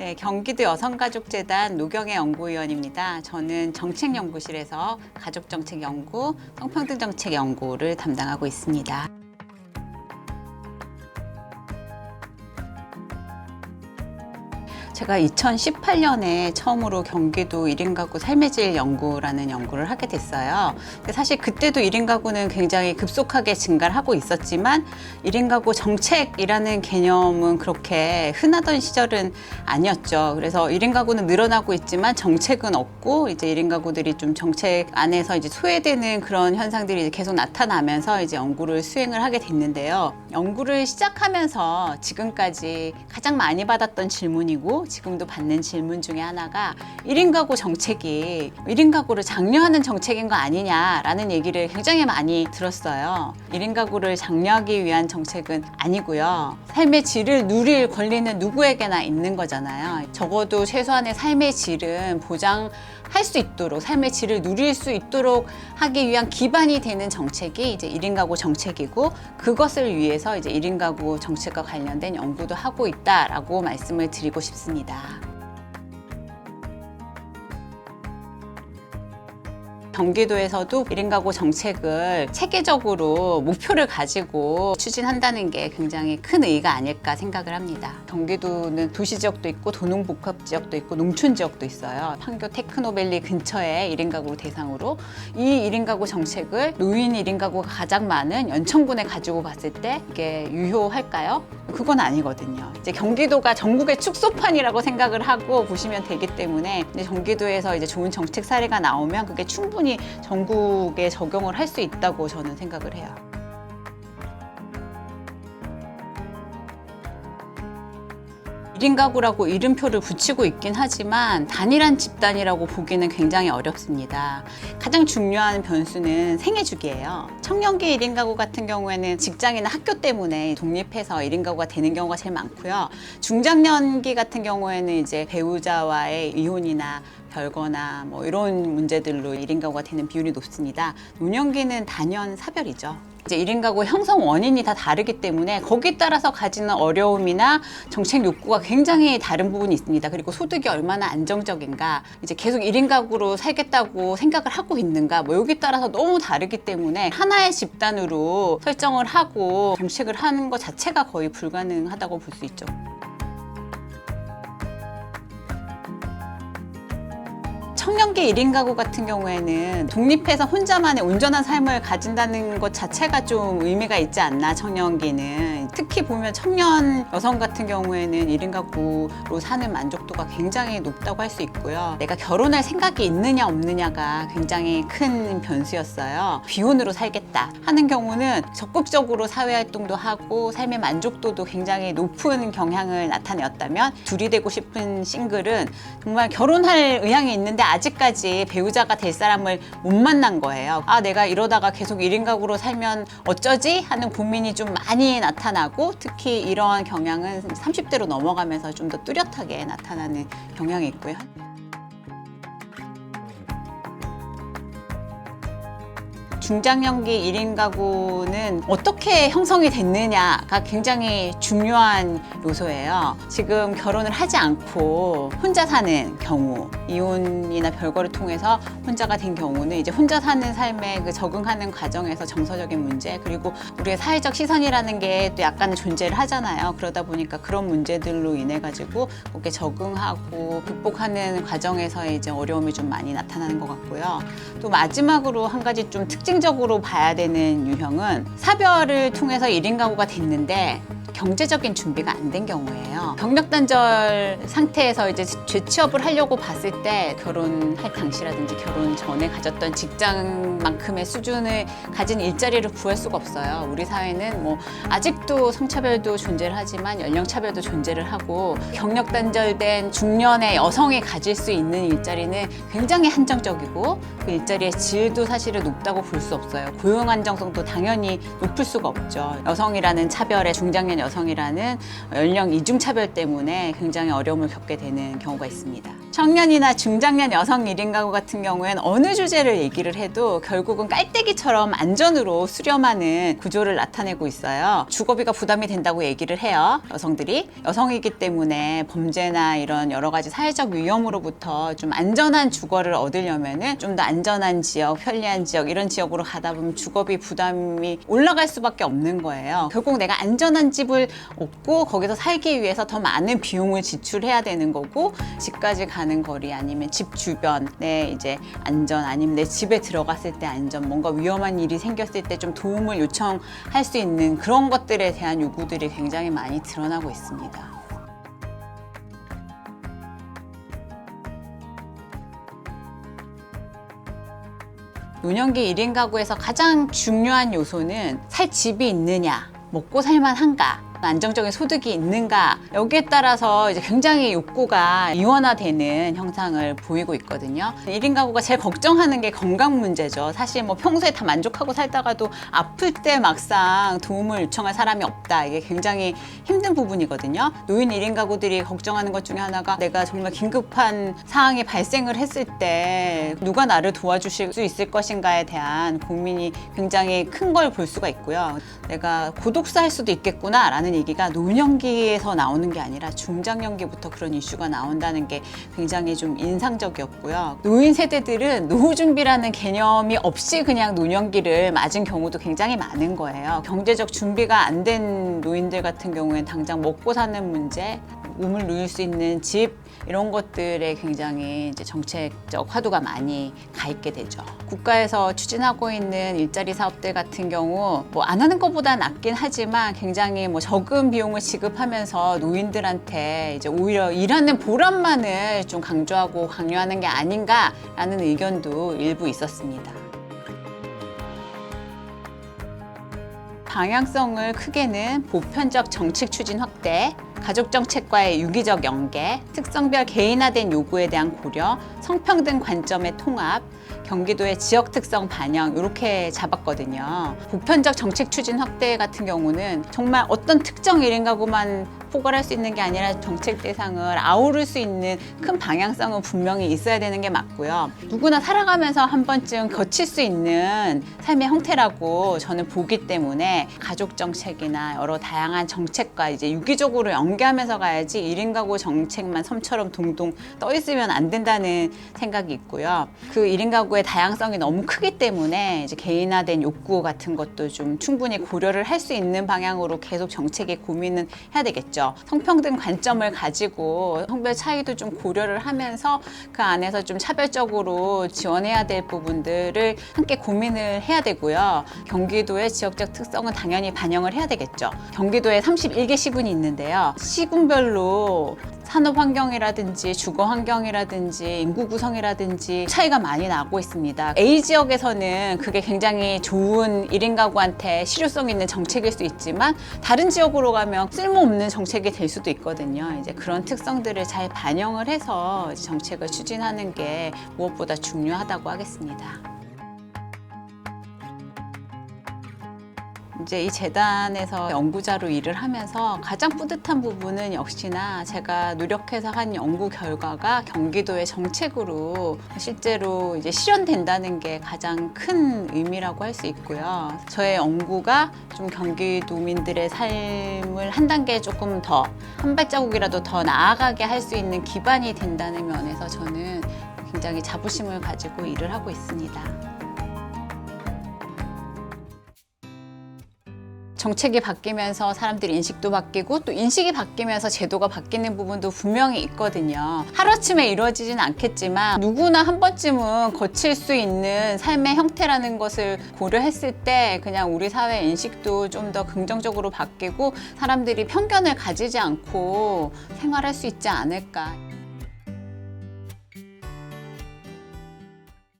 네, 경기도 여성가족재단 노경애 연구위원입니다. 저는 정책연구실에서 가족정책연구, 성평등정책연구를 담당하고 있습니다. 제가 2018년에 처음으로 경기도 1인 가구 삶의 질 연구라는 연구를 하게 됐어요. 사실 그때도 1인 가구는 굉장히 급속하게 증가를 하고 있었지만 1인 가구 정책이라는 개념은 그렇게 흔하던 시절은 아니었죠. 그래서 1인 가구는 늘어나고 있지만 정책은 없고 이제 1인 가구들이 좀 정책 안에서 이제 소외되는 그런 현상들이 계속 나타나면서 이제 연구를 수행을 하게 됐는데요. 연구를 시작하면서 지금까지 가장 많이 받았던 질문이고 지금도 받는 질문 중에 하나가 1인 가구 정책이 1인 가구를 장려하는 정책인 거 아니냐라는 얘기를 굉장히 많이 들었어요. 1인 가구를 장려하기 위한 정책은 아니고요. 삶의 질을 누릴 권리는 누구에게나 있는 거잖아요. 적어도 최소한의 삶의 질은 보장 할 수 있도록 삶의 질을 누릴 수 있도록 하기 위한 기반이 되는 정책이 이제 1인 가구 정책이고 그것을 위해서 이제 1인 가구 정책과 관련된 연구도 하고 있다라고 말씀을 드리고 싶습니다. 경기도에서도 1인 가구 정책을 체계적으로 목표를 가지고 추진한다는 게 굉장히 큰 의의가 아닐까 생각을 합니다. 경기도는 도시 지역도 있고 도농복합 지역도 있고 농촌 지역도 있어요. 판교 테크노밸리 근처에 1인 가구 대상으로 이 1인 가구 정책을 노인 1인 가구가 가장 많은 연천군에 가지고 봤을 때 이게 유효할까요? 그건 아니거든요. 이제 경기도가 전국의 축소판이라고 생각을 하고 보시면 되기 때문에 경기도에서 이제 좋은 정책 사례가 나오면 그게 충분히 전국에 적용을 할 수 있다고 저는 생각을 해요. 일인 가구라고 이름표를 붙이고 있긴 하지만 단일한 집단이라고 보기는 굉장히 어렵습니다. 가장 중요한 변수는 생애 주기예요. 청년기 1인 가구 같은 경우에는 직장이나 학교 때문에 독립해서 1인 가구가 되는 경우가 제일 많고요. 중장년기 같은 경우에는 이제 배우자와의 이혼이나 별거나 뭐 이런 문제들로 1인 가구가 되는 비율이 높습니다. 노년기는 단연 사별이죠. 이제 1인 가구 형성 원인이 다 다르기 때문에 거기에 따라서 가지는 어려움이나 정책 욕구가 굉장히 다른 부분이 있습니다. 그리고 소득이 얼마나 안정적인가, 이제 계속 1인 가구로 살겠다고 생각을 하고 있는가, 뭐 여기 따라서 너무 다르기 때문에 하나의 집단으로 설정을 하고 정책을 하는 것 자체가 거의 불가능하다고 볼 수 있죠. 청년기 1인 가구 같은 경우에는 독립해서 혼자만의 온전한 삶을 가진다는 것 자체가 좀 의미가 있지 않나 청년기는 특히 보면 청년 여성 같은 경우에는 1인 가구로 사는 만족도가 굉장히 높다고 할 수 있고요 내가 결혼할 생각이 있느냐 없느냐가 굉장히 큰 변수였어요 비혼으로 살겠다 하는 경우는 적극적으로 사회활동도 하고 삶의 만족도도 굉장히 높은 경향을 나타내었다면 둘이 되고 싶은 싱글은 정말 결혼할 의향이 있는데 아직까지 배우자가 될 사람을 못 만난 거예요. 아, 내가 이러다가 계속 1인 가구로 살면 어쩌지? 하는 고민이 좀 많이 나타나고 특히 이러한 경향은 30대로 넘어가면서 좀 더 뚜렷하게 나타나는 경향이 있고요. 중장년기 1인 가구는 어떻게 형성이 됐느냐가 굉장히 중요한 요소예요. 지금 결혼을 하지 않고 혼자 사는 경우, 이혼이나 별거를 통해서 혼자가 된 경우는 이제 혼자 사는 삶에 그 적응하는 과정에서 정서적인 문제, 그리고 우리의 사회적 시선이라는 게 또 약간 존재를 하잖아요. 그러다 보니까 그런 문제들로 인해 가지고 그렇게 적응하고 극복하는 과정에서 이제 어려움이 좀 많이 나타나는 것 같고요. 또 마지막으로 한 가지 좀 특징 적으로 봐야 되는 유형은 사별을 통해서 1인 가구가 됐는데 경제적인 준비가 안 된 경우예요. 경력 단절 상태에서 이제 재취업을 하려고 봤을 때 결혼할 당시라든지 결혼 전에 가졌던 직장만큼의 수준을 가진 일자리를 구할 수가 없어요. 우리 사회는 뭐 아직도 성차별도 존재를 하지만 연령차별도 존재를 하고 경력 단절된 중년의 여성이 가질 수 있는 일자리는 굉장히 한정적이고 그 일자리의 질도 사실은 높다고 볼 수 없어요. 고용 안정성도 당연히 높을 수가 없죠. 여성이라는 차별에 중장년 여성이라는 연령 이중 차별 때문에 굉장히 어려움을 겪게 되는 경우가 있습니다. 청년이나 중장년 여성 1인 가구 같은 경우엔 어느 주제를 얘기를 해도 결국은 깔때기처럼 안전으로 수렴하는 구조를 나타내고 있어요. 주거비가 부담이 된다고 얘기를 해요. 여성들이. 여성이기 때문에 범죄나 이런 여러 가지 사회적 위험으로부터 좀 안전한 주거를 얻으려면은 좀 더 안전한 지역, 편리한 지역 이런 지역으로 가다 보면 주거비 부담이 올라갈 수밖에 없는 거예요. 결국 내가 안전한 집을 얻고 거기서 살기 위해서 더 많은 비용을 지출해야 되는 거고 집까지 가는 거리 아니면 집 주변에 이제 안전 아니면 내 집에 들어갔을 때 안전 뭔가 위험한 일이 생겼을 때 좀 도움을 요청할 수 있는 그런 것들에 대한 요구들이 굉장히 많이 드러나고 있습니다. 노년기 1인 가구에서 가장 중요한 요소는 살 집이 있느냐, 먹고 살만한가, 안정적인 소득이 있는가 여기에 따라서 이제 굉장히 욕구가 이원화되는 형상을 보이고 있거든요. 1인 가구가 제일 걱정하는 게 건강 문제죠. 사실 뭐 평소에 다 만족하고 살다가도 아플 때 막상 도움을 요청할 사람이 없다. 이게 굉장히 힘든 부분이거든요. 노인 1인 가구들이 걱정하는 것 중에 하나가 내가 정말 긴급한 상황이 발생을 했을 때 누가 나를 도와주실 수 있을 것인가에 대한 고민이 굉장히 큰 걸 볼 수가 있고요. 내가 고독사 할 수도 있겠구나라는 얘기가 노년기에서 나오는 게 아니라 중장년기부터 그런 이슈가 나온다는 게 굉장히 좀 인상적이었고요. 노인 세대들은 노후 준비라는 개념이 없이 그냥 노년기를 맞은 경우도 굉장히 많은 거예요. 경제적 준비가 안 된 노인들 같은 경우엔 당장 먹고 사는 문제, 몸을 누일 수 있는 집 이런 것들에 굉장히 이제 정책적 화두가 많이 가 있게 되죠. 국가에서 추진하고 있는 일자리 사업들 같은 경우 뭐 안 하는 것보다 낫긴 하지만 굉장히 뭐 적은 비용을 지급하면서 노인들한테 이제 오히려 일하는 보람만을 좀 강조하고 강요하는 게 아닌가라는 의견도 일부 있었습니다. 방향성을 크게는 보편적 정책 추진 확대, 가족 정책과의 유기적 연계, 특성별 개인화된 요구에 대한 고려, 성평등 관점의 통합, 경기도의 지역 특성 반영 이렇게 잡았거든요. 보편적 정책 추진 확대 같은 경우는 정말 어떤 특정 1인 가구만 포괄할 수 있는 게 아니라 정책 대상을 아우를 수 있는 큰 방향성은 분명히 있어야 되는 게 맞고요. 누구나 살아가면서 한 번쯤 거칠 수 있는 삶의 형태라고 저는 보기 때문에 가족 정책이나 여러 다양한 정책과 이제 유기적으로 연계하면서 가야지 1인 가구 정책만 섬처럼 동동 떠 있으면 안 된다는 생각이 있고요. 그 1인 가구의 다양성이 너무 크기 때문에 이제 개인화된 욕구 같은 것도 좀 충분히 고려를 할 수 있는 방향으로 계속 정책에 고민은 해야 되겠죠. 성평등 관점을 가지고 성별 차이도 좀 고려를 하면서 그 안에서 좀 차별적으로 지원해야 될 부분들을 함께 고민을 해야 되고요. 경기도의 지역적 특성은 당연히 반영을 해야 되겠죠. 경기도에 31개 시군이 있는데요. 시군별로 산업 환경이라든지 주거 환경이라든지 인구 구성이라든지 차이가 많이 나고 있습니다. A 지역에서는 그게 굉장히 좋은 1인 가구한테 실효성 있는 정책일 수 있지만 다른 지역으로 가면 쓸모없는 정책이 될 수도 있거든요. 이제 그런 특성들을 잘 반영을 해서 정책을 추진하는 게 무엇보다 중요하다고 하겠습니다. 이제 이 재단에서 연구자로 일을 하면서 가장 뿌듯한 부분은 역시나 제가 노력해서 한 연구 결과가 경기도의 정책으로 실제로 이제 실현된다는 게 가장 큰 의미라고 할 수 있고요. 저의 연구가 좀 경기도민들의 삶을 한 단계 조금 더 한 발자국이라도 더 나아가게 할 수 있는 기반이 된다는 면에서 저는 굉장히 자부심을 가지고 일을 하고 있습니다. 정책이 바뀌면서 사람들이 인식도 바뀌고 또 인식이 바뀌면서 제도가 바뀌는 부분도 분명히 있거든요. 하루아침에 이루어지진 않겠지만 누구나 한 번쯤은 거칠 수 있는 삶의 형태라는 것을 고려했을 때 그냥 우리 사회 인식도 좀 더 긍정적으로 바뀌고 사람들이 편견을 가지지 않고 생활할 수 있지 않을까.